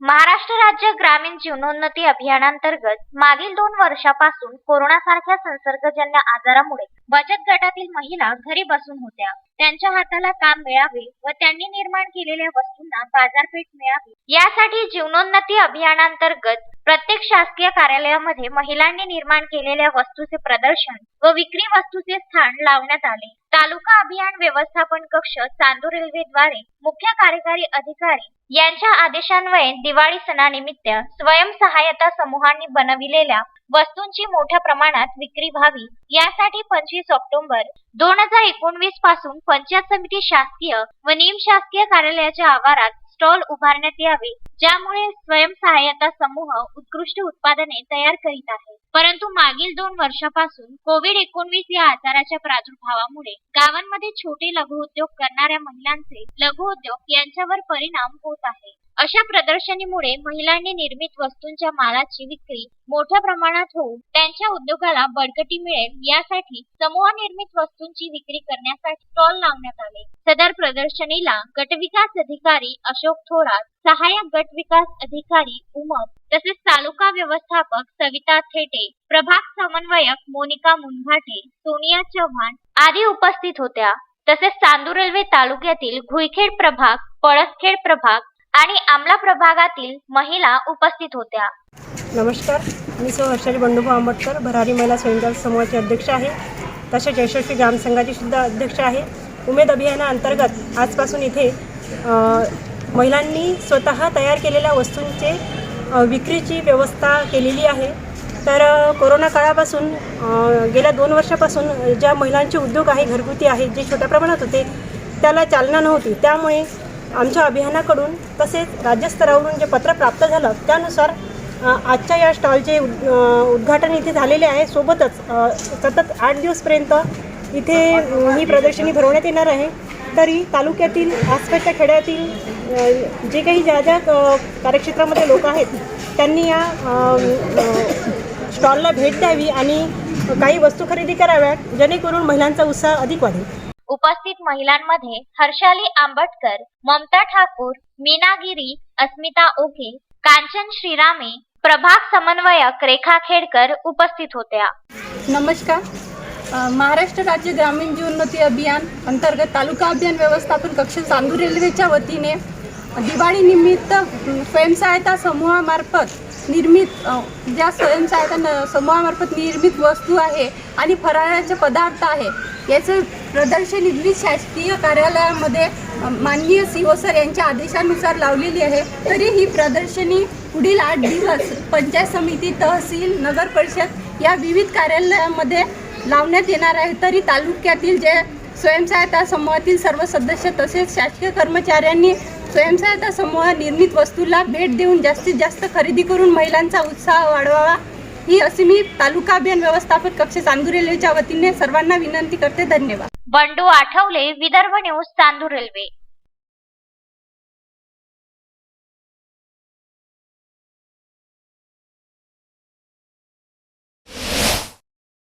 महाराष्ट्र राज्य ग्रामीण जीवनोन्नती अभियानांतर्गत मागील दोन वर्षापासून कोरोनासारख्या संसर्गजन्य आजारामुळे बचत गटातील महिला घरी बसून होत्या. त्यांच्या हाताला काम मिळावे व त्यांनी निर्माण केलेल्या वस्तूंना बाजारपेठ मिळावी यासाठी जीवनोन्नती अभियानांतर्गत प्रत्येक शासकीय कार्यालयामध्ये महिलांनी निर्माण केलेल्या वस्तूचे प्रदर्शन व विक्री वस्तूचे स्थान लावण्यात आले. तालुका अभियान व्यवस्थापन कक्ष चांदूर रेल्वेद्वारे मुख्य कार्यकारी अधिकारी यांच्या आदेशान्वये दिवाळी सणानिमित्त स्वयंसहायता समूहांनी बनविलेल्या वस्तूंची मोठ्या प्रमाणात विक्री व्हावी. यासाठी पंचवीस ऑक्टोबर दोन हजार एकोणवीसपासून पंचायत समिती शासकीय व निमशासकीय कार्यालयाच्या आवारात स्टॉल उभारण्यात यावे ज्यामुळे स्वयंसहायता समूह उत्कृष्ट उत्पादने तयार करीत आहे. परंतु मागील दोन वर्षापासून कोविड एकोणवीस या आजाराच्या प्रादुर्भावामुळे गावांमध्ये छोटे लघुउद्योग करणाऱ्या महिलांचे लघुउद्योग यांच्यावर परिणाम होत आहे. अशा प्रदर्शनीमुळे महिलांनी निर्मित वस्तूंच्या मालाची विक्री मोठ्या प्रमाणात होऊन त्यांच्या उद्योगाला बळकटी मिळेल यासाठी समूह निर्मित वस्तूंची विक्री करण्यासाठी स्टॉल लावण्यात आले. सदर प्रदर्शनीला गटविकास अधिकारी अशोक थोरात सहाय्यक गट विकास अधिकारी उमप तसेच तालुका व्यवस्थापक सविता थेटे प्रभाग समन्वयक मोनिका मुनघाटे सोनिया चव्हाण आदी उपस्थित होत्या. तसेच चांदूर रेल्वे तालुक्यातील घुईखेड प्रभाग पळसखेड प्रभाग आणि आमला प्रभागातील महिला उपस्थित होत्या. नमस्कार मी सौ हर्षाली बंडूभाऊ आंबटकर भरारी महिला स्वयंसेवक समूहाचे अध्यक्ष आहे. तसेच यशस्वी ग्रामसंघाची सुद्धा अध्यक्ष आहे. उमेद अभियानाअंतर्गत आजपासून इथे महिलांनी स्वतः तयार केलेल्या वस्तूंचे विक्रीची व्यवस्था केलेली आहे. तर कोरोना काळापासून गेल्या दोन वर्षापासून ज्या महिलांचे उद्योग आहे घरगुती आहे जे छोट्या प्रमाणात होते त्याला चालना नव्हती. त्यामुळे आमच्या अभियानाकडून तसेच राज्यस्तरावरून जे पत्र प्राप्त झालं त्यानुसार आजच्या या स्टॉलचे उद- उद्घाटन इथे झालेले आहे. सोबतच सतत आठ दिवसपर्यंत इथे ही प्रदर्शनी भरवण्यात येणार आहे. तरी तालुक्यातील आसपासच्या खेड्यातील जे काही ज्या ज्या कार्यक्षेत्रामध्ये लोक आहेत त्यांनी या स्टॉलला भेट द्यावी आणि काही वस्तू खरेदी कराव्यात जेणेकरून महिलांचा उत्साह अधिक वाढेल. उपस्थित महिलांमध्ये हर्षाली आंबटकर ममता ठाकूर मीना गिरी अस्मिता ओके कांचन श्रीरामे प्रभाग समन्वयक रेखा खेडकर उपस्थित होत्या. नमस्कार महाराष्ट्र राज्य ग्रामीण जीवनोन्नती अभियान अंतर्गत तालुका अभियान व्यवस्थापन कक्ष चांदूर रेल्वेच्या वतीने दिवाळीनिमित्त स्वयंसहायता समूहामार्फत निर्मित ज्या स्वयंसहायता न- समूहामार्फत निर्मित वस्तू आहे आणि फराळाचे पदार्थ आहे याचं प्रदर्शन विविध शासकीय कार्यालयामध्ये माननीय सीओ सर यांच्या आदेशानुसार लावलेली आहे. तरी ही प्रदर्शनी पुढील आठ दिवस पंचायत समिती तहसील नगर परिषद या विविध कार्यालयामध्ये लावण्यात येणार आहे तरी तालुक्यातील जे स्वयंसहायता समूहातील सर्व सदस्य तसेच शासकीय कर्मचाऱ्यांनी स्वयंसहायता समूह निर्मित वस्तूला भेट देऊन जास्तीत जास्त खरेदी करून महिलांचा उत्साह वाढवावा. ही अशी मी तालुका अभियान व्यवस्थापक कक्ष चांदूर रेल्वेच्या वतीने सर्वांना विनंती करते. धन्यवाद. Bandu Athawale Vidarbha news Chandur Railway.